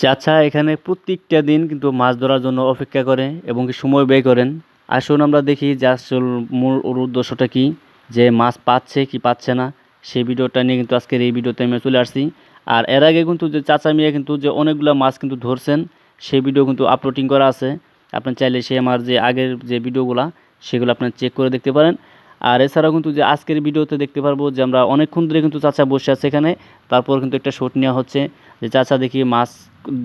চাচা এখানে প্রত্যেকটা দিন কিন্তু মাছ ধরার জন্য অপেক্ষা করে এবং কি সময় ব্যয় করেন। আসুন আমরা দেখি যে আসল মূল ওর উদ্দেশ্যটা কী, যে মাছ পাচ্ছে কি পাচ্ছে না। সেই ভিডিওটা নিয়ে কিন্তু আজকের এই ভিডিওতে আমি চলে আসছি। আর এর আগে কিন্তু যে চাচা মিয়া কিন্তু যে অনেকগুলো মাছ কিন্তু ধরছেন, সেই ভিডিও কিন্তু আপলোডিং করা আছে। আপনি চাইলে সে আমার যে আগের যে ভিডিওগুলো, সেগুলো আপনার চেক করে দেখতে পারেন। আর এছাড়াও কিন্তু যে আজকের ভিডিওতে দেখতে পারব যে আমরা অনেকক্ষণ ধরে কিন্তু চাচা বসে আছে এখানে। তারপর কিন্তু একটা শট নেওয়া হচ্ছে যে চাচা দেখি মাছ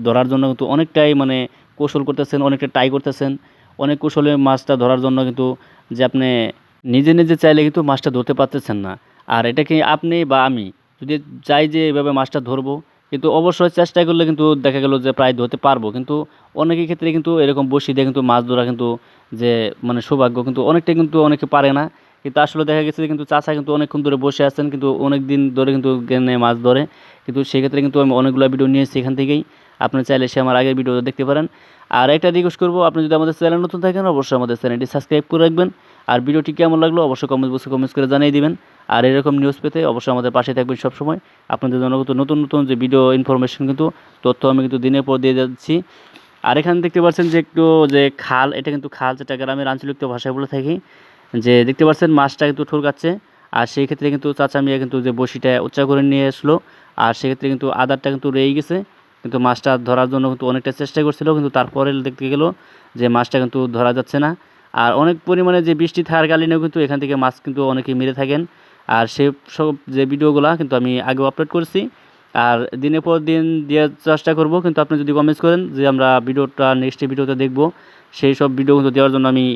ধরার জন্য কিন্তু অনেকটাই মানে কৌশল করতেছেন, অনেকটা ট্রাই করতেছেন। অনেক কৌশলে মাছটা ধরার জন্য কিন্তু যে আপনি নিজে নিজে চাইলে কিন্তু মাছটা ধরতে পারতেছেন না। আর এটাকে আপনি বা আমি? যদি চাই যে এভাবে মাছটা ধরবো, কিন্তু অবশ্যই চেষ্টা করলে কিন্তু দেখা গেল যে প্রায় ধরতে পারব। কিন্তু অনেকের ক্ষেত্রে কিন্তু এরকম বসি দিয়ে কিন্তু মাছ ধরা কিন্তু যে মানে সৌভাগ্য কিন্তু অনেকটা কিন্তু অনেকে পারে না। কিন্তু আসলে দেখা গেছে যে কিন্তু চাচা কিন্তু অনেকক্ষণ ধরে বসে আছেন, কিন্তু অনেক দিন ধরে কিন্তু মাছ ধরে। কিন্তু সেক্ষেত্রে কিন্তু আমি অনেকগুলো ভিডিও নিয়েছি এখান থেকেই। আপনি চাইলে সে আমার আগের ভিডিও দেখতে পারেন। আর একটা রিকোয়েস্ট করব, আপনি যদি আমাদের চ্যানেল নতুন থাকেন, অবশ্যই আমাদের চ্যানেলটি সাবস্ক্রাইব করে রাখবেন। আর ভিডিওটি কেমন লাগল, অবশ্যই কমেন্ট বক্সে কমেন্টস করে জানিয়ে দিবেন। আর এরকম নিউজ পেতে অবশ্যই আমাদের পাশে থাকবেন সবসময়। আপনাদের জন্য কিন্তু নতুন নতুন যে ভিডিও ইনফরমেশন কিন্তু, তথ্য আমি কিন্তু দিনের পর দিয়ে যাচ্ছি। আর এখানে দেখতে পাচ্ছেন যে একটু যে খাল, এটা কিন্তু খাল যেটা গ্রামের আঞ্চলিক ভাষায় বলে থাকি। যে দেখতে পাচ্ছেন মাছটা কিন্তু ঠোরকাচ্ছে আর সেই ক্ষেত্রে কিন্তু চাচা মিয়া কিন্তু যে বসিটা উচ্চা করে নিয়ে আসলো আর সেক্ষেত্রে কিন্তু আদারটা কিন্তু রয়ে গেছে। কিন্তু মাছটা ধরার জন্য কিন্তু অনেকটা চেষ্টা করছিল, কিন্তু তারপরে দেখতে গেলো যে মাছটা কিন্তু ধরা যাচ্ছে না। আর অনেক পরিমাণে যে বৃষ্টি থাকার কালীনেও কিন্তু এখান থেকে মাছ কিন্তু অনেকেই মেরে থাকেন। আর সে সব যে ভিডিওগুলো কিন্তু আমি আগেও আপলোড করেছি। আর দিনের পর দিন দেওয়ার চেষ্টা করব, কিন্তু আপনি যদি কমেন্টস করেন যে আমরা ভিডিওটা নেক্সট ভিডিওতে দেখব, সেই সব ভিডিও কিন্তু দেওয়ার জন্য আমি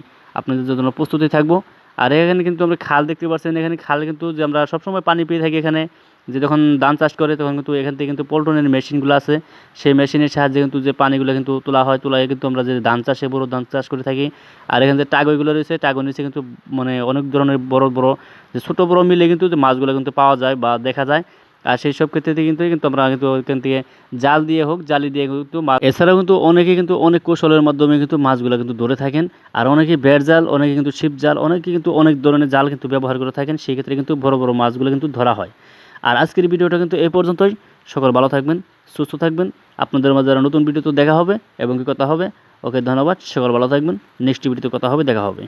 আপনাদের জন্য প্রস্তুতি থাকব। আর এখানে কিন্তু আমরা খাল দেখতে পাচ্ছেন, এখানে খাল কিন্তু যে আমরা সবসময় পানি পেয়ে থাকি এখানে। যে যখন ধান চাষ করে তখন কিন্তু এখান থেকে কিন্তু পল্টনের মেশিনগুলো আছে। সেই মেশিনের সাহায্যে কিন্তু যে পানিগুলো কিন্তু তোলা হয় তোলা কিন্তু আমরা যে ধান চাষে বড় ধান চাষ করে থাকি। আর এখানে যে টাগইগুলো রয়েছে টাগর নিচে কিন্তু মানে অনেক ধরনের বড় বড়, যে ছোটো বড়ো মিলে কিন্তু যে মাছগুলো কিন্তু পাওয়া যায় বা দেখা যায়। আর সেই সব ক্ষেত্রে কিন্তু কিন্তু আমরা কিন্তু ওইখান থেকে জাল দিয়ে হোক, জালি দিয়ে কিন্তু মাছ এছাড়াও কিন্তু অনেকে কিন্তু অনেক কৌশলের মাধ্যমে কিন্তু মাছগুলো কিন্তু ধরে থাকেন। আর অনেকে বেড় জাল, অনেকে কিন্তু ছিপ জাল, অনেকে কিন্তু অনেক ধরনের জাল কিন্তু ব্যবহার করে থাকেন। সেই ক্ষেত্রে কিন্তু বড় বড় মাছগুলো কিন্তু ধরা হয়। আর আজকের ভিডিওটা কিন্তু এ পর্যন্তই। সকল ভালো থাকবেন, সুস্থ থাকবেন। আপনাদের মাঝে যারা নতুন ভিডিওতে দেখা হবে এবং কি কথা হবে। ওকে, ধন্যবাদ। সকল ভালো থাকবেন। নেক্সট ভিডিওতে কথা হবে, দেখা হবে।